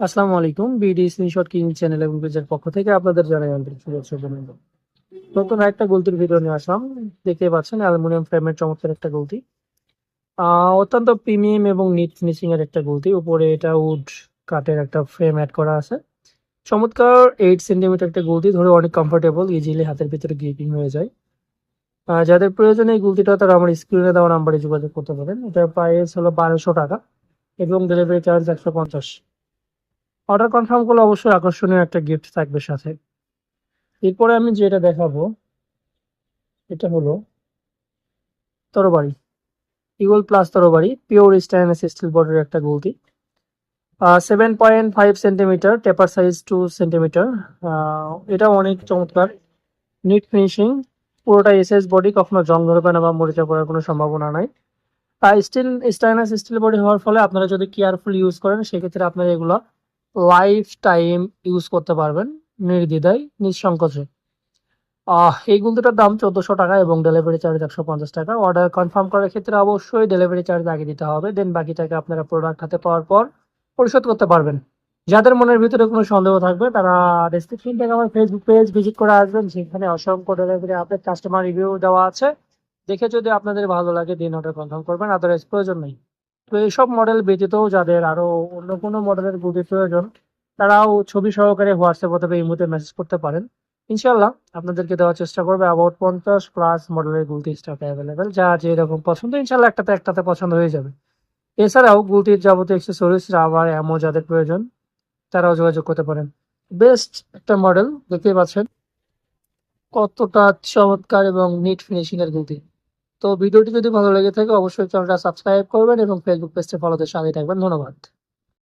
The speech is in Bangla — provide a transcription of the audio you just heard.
আসসালামু আলাইকুম। বিডি স্ক্রিনশট কিং চ্যানেল এবং পেজের পক্ষ থেকে আপনাদের জানাই আন্তরিক শুভেচ্ছা নতুন একটা গলতির ভিডিও নিয়ে আসলাম। দেখতে পাচ্ছেন, অ্যালুমিনিয়াম ফ্রেমের চমৎকার একটা গলতি। অত্যন্ত প্রিমিয়াম এবং নিট ফিনিশিং এর একটা গলতি। উপরে এটা উড কাঠের একটা ফ্রেম অ্যাড করা আছে। চমৎকার এইট সেন্টিমিটার একটা গলতি, ধরে অনেক কমফোর্টেবল ইজিলি হাতের ভিতরে গ্রিপিং হয়ে যায়। যাদের প্রয়োজন এই গলতিটা, তারা আমার স্ক্রিনে দেওয়া নাম্বারে যোগাযোগ করতে পারেন। এটার প্রাইস হলো বারোশো টাকা এবং ডেলিভারি চার্জ একশো পঞ্চাশ। অর্ডার কনফার্ম করলে অবশ্যই আকর্ষণীয় একটা গিফট থাকবে সাথে। এরপরে আমি যেটা দেখাবো, এটা হলো তরবারি। ইগল প্লাস তরবারি পিওর স্টাইনলেস স্টিল বডির একটা গুলতি। Seven point five centimetre taper size two centimetre এটা অনেক চমৎকার। নিট ফিনিশিং পুরোটা এসএস বডি কখনো জং ধরবে না বা মরিচা পড়ার কোনো সম্ভাবনা নাই। স্টিল স্টাইনাস স্টিল বডি হওয়ার ফলে আপনারা যদি কেয়ারফুল ইউজ করেন, সেক্ষেত্রে আপনারা এগুলো লাইফ টাইম ইউজ করতে পারবেন, নির্দ্বিধায়, নিঃসংকোচে। এই গুলতিটার দাম চোদ্দশো টাকা এবং ডেলিভারি চার্জ একশো পঞ্চাশ টাকা। অর্ডার কনফার্ম করার ক্ষেত্রে অবশ্যই ডেলিভারি চার্জ আগে দিতে হবে দেন বাকি টাকা আপনারা প্রোডাক্ট হাতে পাওয়ার পর পরিশোধ করতে পারবেন। যাদের মনের ভিতরে কোনো সন্দেহ থাকবে, তারা ডেসক্রিপশন থেকে আমার ফেসবুক পেজ ভিজিট করে আসবেন, সেখানে অসংখ্য ডেলিভারি আপডেট কাস্টমার রিভিউ দেওয়া আছে। দেখে যদি আপনাদের ভালো লাগে দিন অর্ডার কনফার্ম করবেন আদারওয়াইজ প্রয়োজন নেই। তো এইসব মডেল ব্যতীতও যাদের আরও অন্য কোনো মডেলের গুটি প্রয়োজন, তারাও ছবি সহকারে হোয়াটসঅ্যাপ অথবা এই মুহূর্তে মেসেজ করতে পারেন। ইনশাল্লাহ আপনাদেরকে দেওয়ার চেষ্টা করবে অ্যাবাউট পঞ্চাশ প্লাস মডেলের গুলতি স্টক অ্যাভেলেবেল যা যেরকম পছন্দ ইনশাল্লাহ একটাতে একটাতে পছন্দ হয়ে যাবে। এছাড়াও গুলতির যাবতীয় এক্সেসরিজ রাবার এমও যাদের প্রয়োজন, তারাও যোগাযোগ করতে পারেন। বেস্ট একটা মডেল দেখতেই পাচ্ছেন, কতটা চমৎকার এবং নিট ফিনিশিং এর গুলতি তো ভিডিওটি যদি ভালো লেগে থাকে, অবশ্যই চ্যানেলটা সাবস্ক্রাইব করবেন এবং ফেসবুক পেজটা ফলোতে সাথে থাকবেন। ধন্যবাদ।